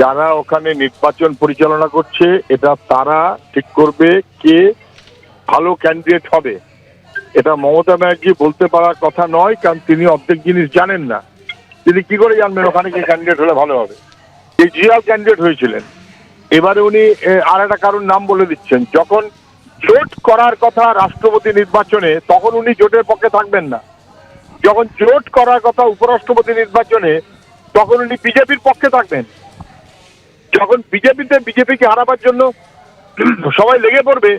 যারা ওখানে নির্বাচন পরিচালনা করছে, এটা তারা ঠিক করবে কে ভালো ক্যান্ডিডেট হবে। এটা মমতা ব্যানার্জি বলতে পারার কথা নয়, কারণ তিনি অর্ধেক জিনিস জানেন না। তিনি কি করে জানবেন ওখানে কে ক্যান্ডিডেট হলে ভালো হবে? কেজরিওয়াল ক্যান্ডিডেট হয়েছিলেন। এবারে উনি আর একটা কারণ নাম বলে দিচ্ছেন। যখন জোট করার কথা রাষ্ট্রপতি নির্বাচনে, তখন উনি জোটের পক্ষে থাকবেন না। যখন জোট করার কথা উপরাষ্ট্রপতি নির্বাচনে, তখন উনি বিজেপির পক্ষে থাকবেন। যখন বিজেপিতে বিজেপিকে হারাবার জন্য সবাই লেগে পড়বে,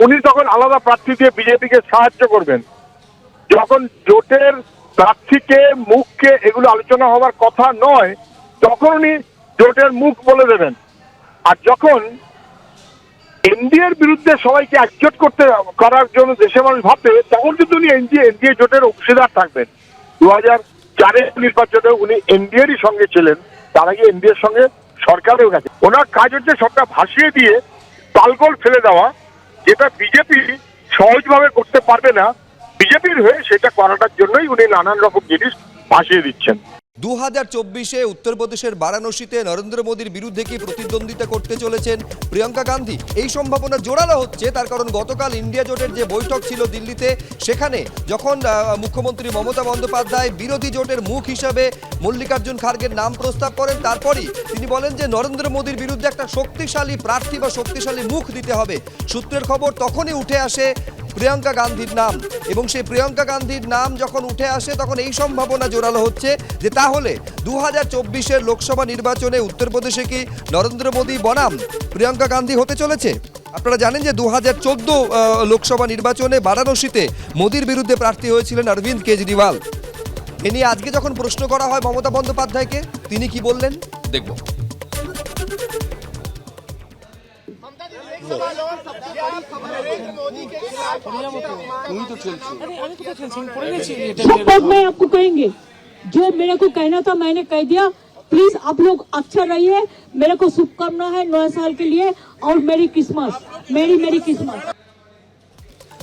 উনি তখন আলাদা প্রার্থী দিয়ে বিজেপিকে সাহায্য করবেন। যখন জোটের প্রার্থীকে, মুখকে এগুলো আলোচনা হওয়ার কথা নয়, তখন উনি জোটের মুখ বলে দেবেন। আর যখন এনডিএর বিরুদ্ধে সবাইকে একজোট করতে, করার জন্য দেশের মানুষ ভাববে, তখন কিন্তু উনি এনডিএ এনডিএ জোটের অংশীদার থাকবেন। দু হাজার চারের নির্বাচনে উনি এনডিএরই সঙ্গে ছিলেন, তার আগে এনডিএর সঙ্গে সরকারেও কাছে। ওনার কাজ হচ্ছে সবটা ভাসিয়ে দিয়ে তালগোল ফেলে দেওয়া, যেটা বিজেপি সহজভাবে করতে পারবে না। বিজেপির হয়ে সেটা করাটার জন্যই উনি নানান রকম জিনিস ভাসিয়ে দিচ্ছেন। দু হাজার চব্বিশে উত্তরপ্রদেশের বারাণসীতে নরেন্দ্র মোদীর বিরুদ্ধে কি প্রতিদ্বন্দ্বিতা করতে চলেছেন প্রিয়াঙ্কা গান্ধী? এই সম্ভাবনা জোরালো হচ্ছে, তার কারণ গতকাল ইন্ডিয়া জোটের যে বৈঠক ছিল দিল্লিতে, সেখানে যখন মুখ্যমন্ত্রী মমতা বন্দ্যোপাধ্যায় বিরোধী জোটের মুখ হিসাবে মল্লিকার্জুন খার্গের নাম প্রস্তাব করেন, তারপরই তিনি বলেন যে নরেন্দ্র মোদীর বিরুদ্ধে একটা শক্তিশালী প্রার্থী বা শক্তিশালী মুখ দিতে হবে। সূত্রের খবর তখনই উঠে আসে প্রিয়াঙ্কা গান্ধীর নাম। এবং সেই প্রিয়াঙ্কা গান্ধীর নাম যখন উঠে আসে, তখন এই সম্ভাবনা জোরালো হচ্ছে যে তাহলে দু হাজার চব্বিশের লোকসভা নির্বাচনে উত্তরপ্রদেশে কি নরেন্দ্র মোদী বনাম প্রিয়াঙ্কা গান্ধী হতে চলেছে? আপনারা জানেন যে দু হাজার চোদ্দ লোকসভা নির্বাচনে বারাণসীতে মোদীর বিরুদ্ধে প্রার্থী হয়েছিলেন অরবিন্দ কেজরিওয়াল। এ নিয়ে আজকে যখন প্রশ্ন করা হয় মমতা বন্দ্যোপাধ্যায়কে, তিনি কি বললেন? দেখব। सब बात मैं आपको कहेंगे। जो मेरे को कहना था मैंने कह दिया। प्लीज़ आप लोग अच्छा रहिए। मेरे को शुभकामना है नौ साल के लिए और मेरी क्रिसमस। मेरी मेरी क्रिसमस।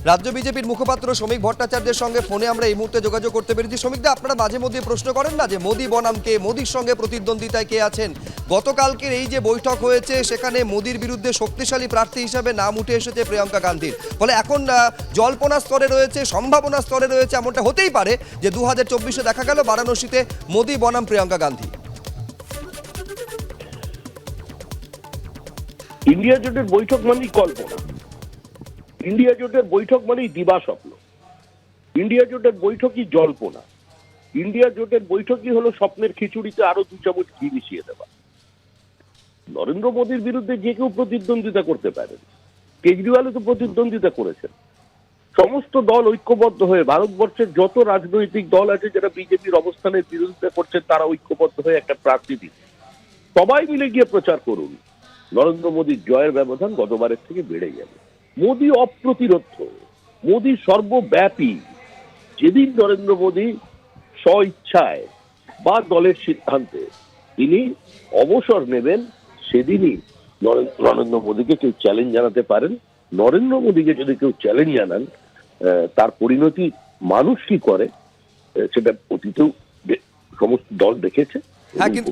রাজ্য বিজেপির মুখপাত্র শ্রমিক ভট্টাচার্যের সঙ্গে ফোনে আমরা এই মুহূর্তে যোগাযোগ করতে পেরেছি। শ্রমিকদা, আপনারা মাঝে মধ্যে প্রশ্ন করেন না যে মোদী বনাম কে, মোদীর সঙ্গে প্রতিদ্বন্দ্বিতায় কে আছেন? গতকালকের এই যে বৈঠক হয়েছে, সেখানে মোদীর বিরুদ্ধে শক্তিশালী প্রার্থী হিসাবে নাম উঠে এসেছে প্রিয়াঙ্কা গান্ধীর। ফলে এখন জল্পনা স্তরে রয়েছে, সম্ভাবনা স্তরে রয়েছে, এমনটা হতেই পারে যে দু হাজার চব্বিশে দেখা গেল বারাণসীতে মোদী বনাম প্রিয়াঙ্কা গান্ধী। ইন্ডিয়া জোটের বৈঠক মানেই কল্পনা। ইন্ডিয়া জোটের বৈঠক মানেই দিবা স্বপ্ন। ইন্ডিয়া জোটের বৈঠকই জল্পনা। ইন্ডিয়া জোটের বৈঠকই হলো স্বপ্নের খিচুড়িতে আরও দু চামচ ঘি মিশিয়ে দেওয়া। নরেন্দ্র মোদীর বিরুদ্ধে যে কেউ প্রতিদ্বন্দ্বিতা করতে পারেন। কেজরিওয়ালও তো প্রতিদ্বন্দ্বিতা করেছেন। সমস্ত দল ঐক্যবদ্ধ হয়ে ভারতবর্ষের যত রাজনৈতিক দল আছে, যারা বিজেপির অবস্থানের বিরোধিতা করছেন, তারা ঐক্যবদ্ধ হয়ে একটা প্রার্থী দিন। সবাই মিলে গিয়ে প্রচার করুন। নরেন্দ্র মোদীর জয়ের ব্যবধান গতবারের থেকে বেড়ে যাবে মোদী অপ্রতিরোধ। মোদী সর্বব্যাপী। যেদিন নরেন্দ্র মোদী স্ব ইচ্ছায় বা দলের সিদ্ধান্তে তিনি অবসর নেবেন, সেদিনই নরেন্দ্র মোদীকে কেউ চ্যালেঞ্জ জানাতে পারেন। নরেন্দ্র মোদীকে যদি কেউ চ্যালেঞ্জ জানান তার পরিণতি মানুষ কি করে? সেটা অতীতেও সমস্ত দল দেখেছে। হ্যাঁ কিন্তু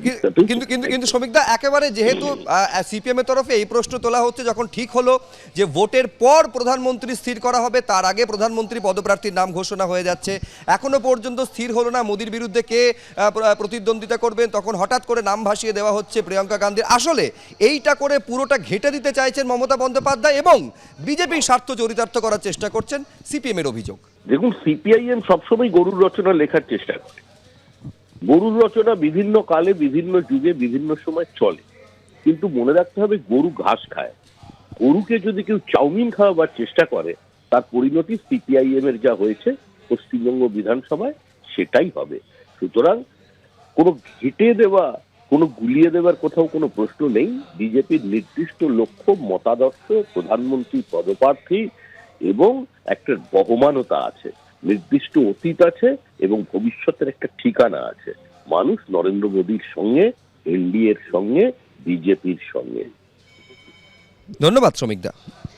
কিন্তু কিন্তু কিন্তু শ্রমিকদা একেবারে যেহেতু সিপিএম এর তরফে এই প্রশ্ন তোলা হচ্ছে যখন ঠিক হলো যে ভোটের পর প্রধানমন্ত্রী স্থির করা হবে তার আগে প্রধানমন্ত্রী পদপ্রার্থীর নাম ঘোষণা হয়ে যাচ্ছে। এখনও পর্যন্ত স্থির হলো না মোদির বিরুদ্ধে কে প্রতিদ্বন্দ্বিতা করবেন তখন হঠাৎ করে নাম ভাসিয়ে দেওয়া হচ্ছে প্রিয়াঙ্কা গান্ধীর। আসলে এইটা করে পুরোটা ঘেঁটে দিতে চাইছেন মমতা বন্দ্যোপাধ্যায় এবং বিজেপি স্বার্থ চরিতার্থ করার চেষ্টা করছেন সিপিএম এর অভিযোগ। দেখুন সিপিআইএম সবসময় গরুর রচনা লেখার চেষ্টা করে। গরুর রচনা বিভিন্ন কালে, বিভিন্ন যুগে, বিভিন্ন সময় চলে। কিন্তু মনে রাখতে হবে, গরু ঘাস খায়। গরুকে যদি কেউ চাউমিন খাওয়াবার চেষ্টা করে, তার পরিণতি সিপিআইএম এর যা হয়েছে পশ্চিমবঙ্গ বিধানসভায়, সেটাই হবে। সুতরাং কোনো ঘেটে দেওয়া, কোনো গুলিয়ে দেওয়ার কোথাও কোনো প্রশ্ন নেই। বিজেপির নির্দিষ্ট লক্ষ্য, মতাদর্শ, প্রধানমন্ত্রী পদপ্রার্থী এবং একটা বহমানতা আছে। নির্দিষ্ট অতীত আছে এবং ভবিষ্যতের একটা ঠিকানা আছে। মানুষ নরেন্দ্র মোদীর সঙ্গে, এনডিএর সঙ্গে, বিজেপির সঙ্গে। ধন্যবাদ, শ্রমিকদা।